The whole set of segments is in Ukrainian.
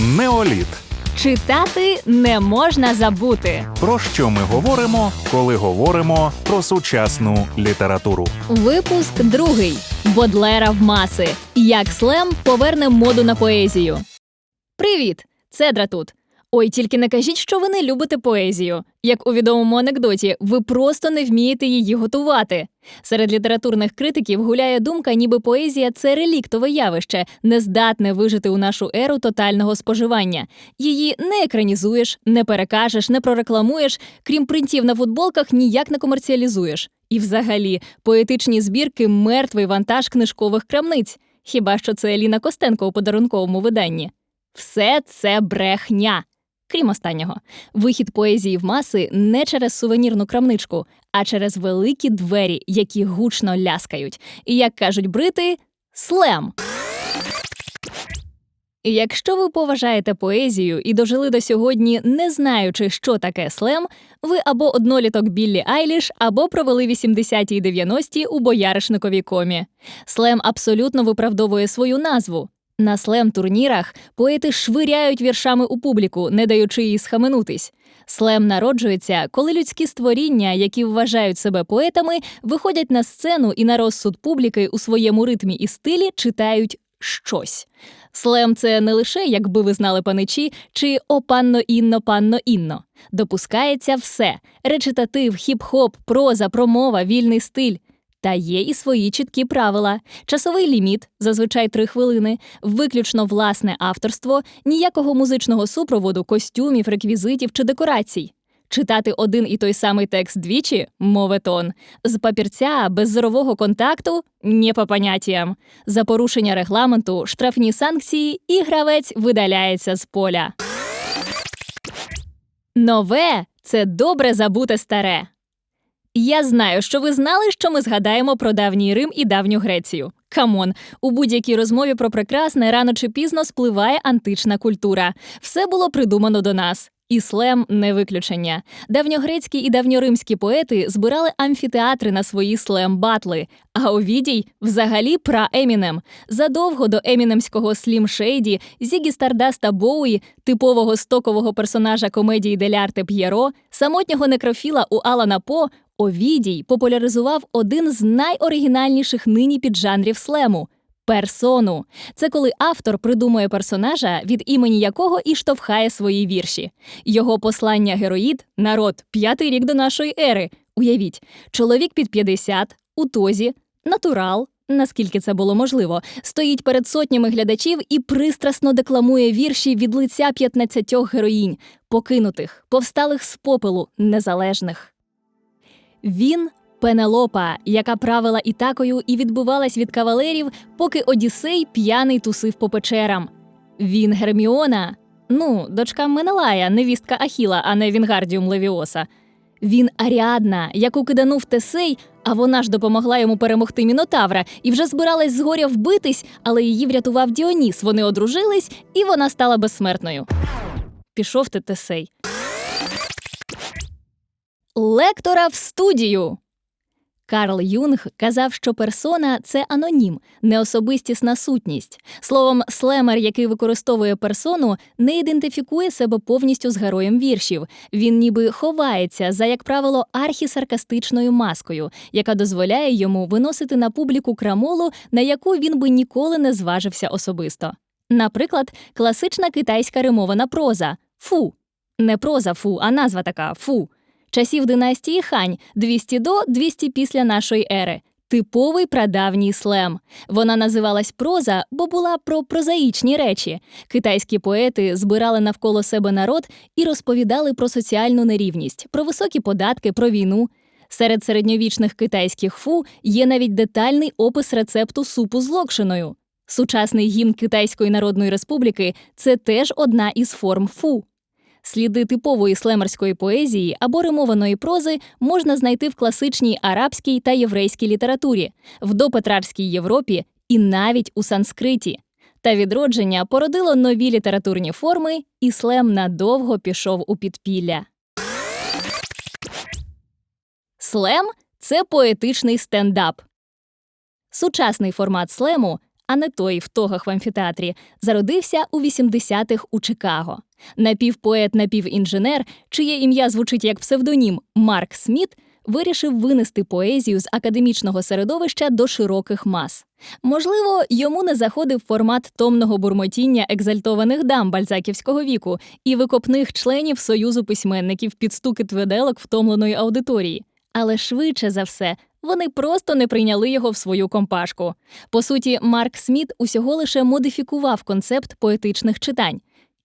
Неоліт. Читати не можна забути. Про що ми говоримо, коли говоримо про сучасну літературу? Випуск другий Бодлера в маси. Як слем поверне моду на поезію. Привіт! Цедра тут. Ой, тільки не кажіть, що ви не любите поезію. Як у відомому анекдоті, ви просто не вмієте її готувати. Серед літературних критиків гуляє думка, ніби поезія це реліктове явище, не здатне вижити у нашу еру тотального споживання. Її не екранізуєш, не перекажеш, не прорекламуєш, крім принтів на футболках, ніяк не комерціалізуєш. І взагалі, поетичні збірки мертвий вантаж книжкових крамниць. Хіба що це Еліна Костенко у подарунковому виданні? Все це брехня. Крім останнього, вихід поезії в маси не через сувенірну крамничку, а через великі двері, які гучно ляскають. І як кажуть брити, слем. Якщо ви поважаєте поезію і дожили до сьогодні, не знаючи, що таке слем, ви або одноліток Біллі Айліш, або провели 80-ті і 90-ті у бояришниковій комі. Слем абсолютно виправдовує свою назву. На слем-турнірах поети швиряють віршами у публіку, не даючи їй схаменутись. Слем народжується, коли людські створіння, які вважають себе поетами, виходять на сцену і на розсуд публіки у своєму ритмі і стилі читають щось. Слем це не лише, якби ви знали паничі, чи о панно інно, панно інно. Допускається все: речитатив, хіп-хоп, проза, промова, вільний стиль. Та є і свої чіткі правила: часовий ліміт, зазвичай три хвилини, виключно власне авторство, ніякого музичного супроводу, костюмів, реквізитів чи декорацій. Читати один і той самий текст двічі моветон. З папірця без зорового контакту не по поняттям. За порушення регламенту, штрафні санкції і гравець видаляється з поля. Нове це добре забуте старе. Я знаю, що ви знали, що ми згадаємо про давній Рим і давню Грецію. Камон, у будь-якій розмові про прекрасне рано чи пізно спливає антична культура. Все було придумано до нас. Іслем не виключення. Давньогрецькі і давньоримські поети збирали амфітеатри на свої слем-батли, а Овідій взагалі пра Емінем. Задовго до емінемського Слім Шейді, Зігі Стардаста Боуї, типового стокового персонажа комедії Делярте П'єро, самотнього некрофіла у Алана По, Овідій популяризував один з найоригінальніших нині піджанрів слему. Персону це коли автор придумує персонажа, від імені якого і штовхає свої вірші. Його послання героїд народ, п'ятий рік до нашої ери. Уявіть, чоловік під 50, у тозі, натурал, наскільки це було можливо, стоїть перед сотнями глядачів і пристрасно декламує вірші від лиця 15 героїнь, покинутих, повсталих з попелу, незалежних. Він Пенелопа, яка правила ітакою і відбувалась від кавалерів, поки Одіссей п'яний тусив по печерам. Він Герміона, ну, дочка Менелая, невістка Ахіла, а не Вінгардіум Левіоса. Він Аріадна, яку киданув Тесей, а вона ж допомогла йому перемогти Мінотавра і вже збиралась згоря вбитись, але її врятував Діоніс. Вони одружились, і вона стала безсмертною. Пішов ти Тесей. Лектора в студію. Карл Юнг казав, що персона це анонім, неособистісна сутність. Словом, слемер, який використовує персону, не ідентифікує себе повністю з героєм віршів. Він ніби ховається за, як правило, архісаркастичною маскою, яка дозволяє йому виносити на публіку крамолу, на яку він би ніколи не зважився особисто. Наприклад, класична китайська римована проза фу. Не проза фу, а назва така фу часів династії Хань 200 до 200 після нашої ери. Типовий прадавній слем. Вона називалась проза, бо була про прозаїчні речі. Китайські поети збирали навколо себе народ і розповідали про соціальну нерівність, про високі податки, про війну. Серед середньовічних китайських фу є навіть детальний опис рецепту супу з локшиною. Сучасний гімн Китайської Народної Республіки це теж одна із форм фу. Сліди типової слемерської поезії або римованої прози можна знайти в класичній арабській та єврейській літературі, в допетрарській Європі і навіть у санскриті. Та відродження породило нові літературні форми, і слем надовго пішов у підпілля. Слем це поетичний стендап. Сучасний формат слему а не той в тогах в амфітеатрі, зародився у 80-х у Чикаго. Напівпоет, напівінженер, чиє ім'я звучить як псевдонім Марк Сміт, вирішив винести поезію з академічного середовища до широких мас. Можливо, йому не заходив формат томного бурмотіння екзальтованих дам бальзаківського віку і викопних членів Союзу письменників під стуки тведелок втомленої аудиторії. Але швидше за все, вони просто не прийняли його в свою компашку. По суті, Марк Сміт усього лише модифікував концепт поетичних читань.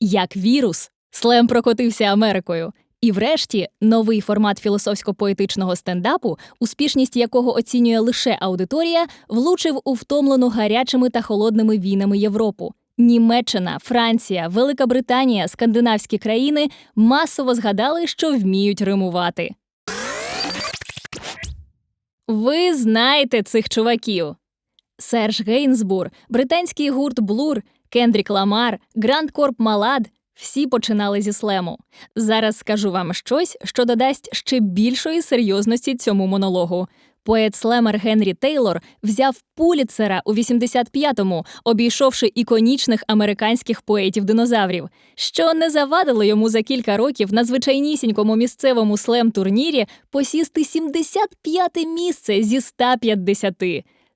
Як вірус, слем прокотився Америкою. І врешті новий формат філософсько-поетичного стендапу, успішність якого оцінює лише аудиторія, влучив у втомлену гарячими та холодними війнами Європу. Німеччина, Франція, Велика Британія, скандинавські країни масово згадали, що вміють римувати. Ви знаєте цих чуваків. Серж Гейнсбур, британський гурт Блур, Кендрік Ламар, Гранд Корп Малад всі починали зі слему. Зараз скажу вам щось, що додасть ще більшої серйозності цьому монологу. Поет слемер Генрі Тейлор взяв Пуліцера у 85-му, обійшовши іконічних американських поетів-динозаврів, що не завадило йому за кілька років на звичайнісінькому місцевому слем-турнірі посісти 75-те місце зі 150.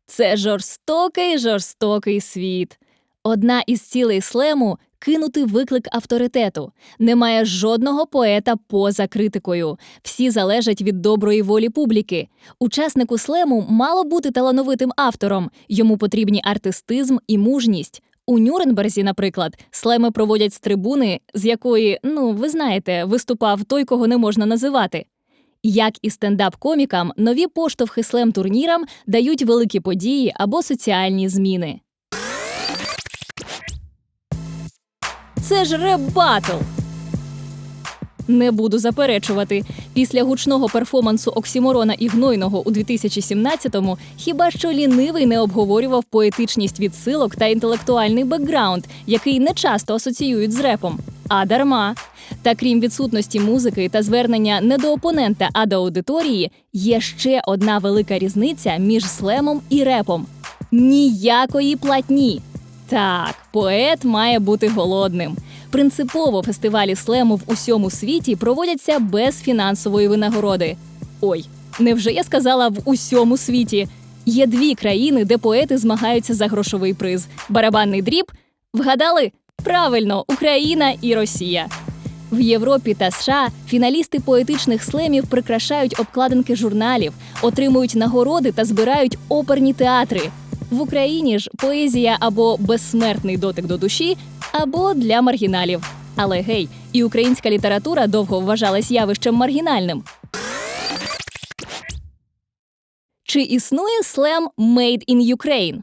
Це жорстокий жорстокий світ. Одна із цілей слему кинути виклик авторитету. Немає жодного поета поза критикою. Всі залежать від доброї волі публіки. Учаснику слему мало бути талановитим автором. Йому потрібні артистизм і мужність. У Нюрнберзі, наприклад, слеми проводять з трибуни, з якої, ну ви знаєте, виступав той, кого не можна називати. Як і стендап-комікам, нові поштовхи слем-турнірам дають великі події або соціальні зміни. Це ж реп-батл! Не буду заперечувати. Після гучного перформансу Оксіморона і Гнойного у 2017-му хіба що лінивий не обговорював поетичність відсилок та інтелектуальний бекграунд, який не часто асоціюють з репом. А дарма. Та крім відсутності музики та звернення не до опонента, а до аудиторії, є ще одна велика різниця між слемом і репом: ніякої платні. Так, поет має бути голодним. Принципово фестивалі слему в усьому світі проводяться без фінансової винагороди. Ой, невже я сказала в усьому світі? Є дві країни, де поети змагаються за грошовий приз: барабанний дріб. Вгадали? Правильно, Україна і Росія. В Європі та США фіналісти поетичних слемів прикрашають обкладинки журналів, отримують нагороди та збирають оперні театри. В Україні ж поезія або безсмертний дотик до душі, або для маргіналів. Але гей, і українська література довго вважалась явищем маргінальним. Чи існує слем «Made in Ukraine»?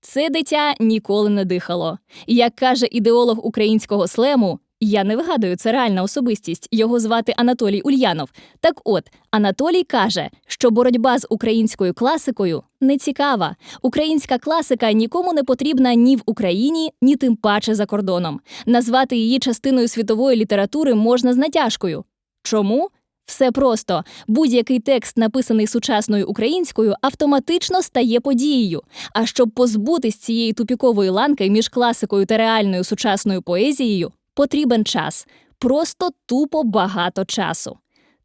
Це дитя ніколи не дихало. Як каже ідеолог українського слему, я не вигадую, це реальна особистість. Його звати Анатолій Ульянов. Так от, Анатолій каже, що боротьба з українською класикою не цікава. Українська класика нікому не потрібна ні в Україні, ні тим паче за кордоном. Назвати її частиною світової літератури можна з натяжкою. Чому? Все просто будь-який текст, написаний сучасною українською, автоматично стає подією. А щоб позбутись цієї тупікової ланки між класикою та реальною сучасною поезією, потрібен час, просто тупо багато часу.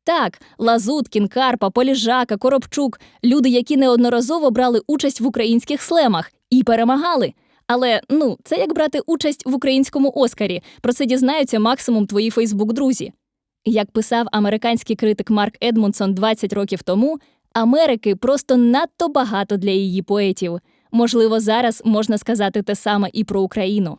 Так, Лазуткін, Карпа, Поліжака, Коробчук люди, які неодноразово брали участь в українських слемах і перемагали. Але ну, це як брати участь в українському Оскарі. Про це дізнаються максимум твої Фейсбук-друзі. Як писав американський критик Марк Едмунсон 20 років тому, Америки просто надто багато для її поетів. Можливо, зараз можна сказати те саме і про Україну.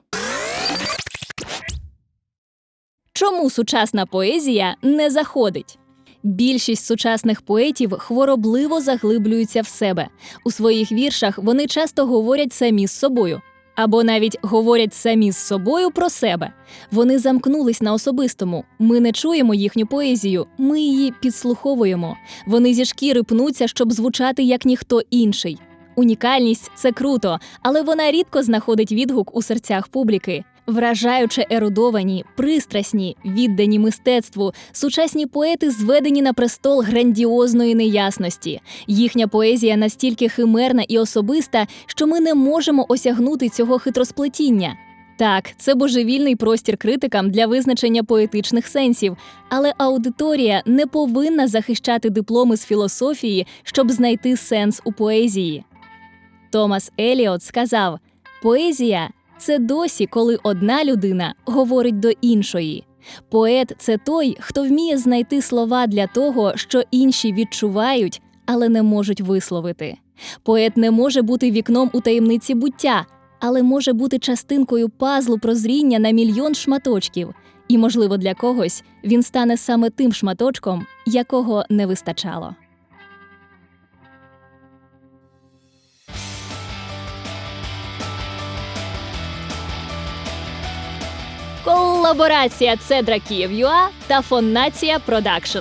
Чому сучасна поезія не заходить? Більшість сучасних поетів хворобливо заглиблюються в себе. У своїх віршах вони часто говорять самі з собою. Або навіть говорять самі з собою про себе. Вони замкнулись на особистому. Ми не чуємо їхню поезію, ми її підслуховуємо. Вони зі шкіри пнуться, щоб звучати як ніхто інший. Унікальність це круто, але вона рідко знаходить відгук у серцях публіки. Вражаюче ерудовані, пристрасні, віддані мистецтву, сучасні поети зведені на престол грандіозної неясності. Їхня поезія настільки химерна і особиста, що ми не можемо осягнути цього хитросплетіння. Так, це божевільний простір критикам для визначення поетичних сенсів, але аудиторія не повинна захищати дипломи з філософії, щоб знайти сенс у поезії. Томас Еліот сказав: поезія це досі, коли одна людина говорить до іншої. Поет це той, хто вміє знайти слова для того, що інші відчувають, але не можуть висловити. Поет не може бути вікном у таємниці буття, але може бути частинкою пазлу прозріння на мільйон шматочків. І, можливо, для когось він стане саме тим шматочком, якого не вистачало. Колаборація Цедра Київ.ЮА та Фоннація Продакшн.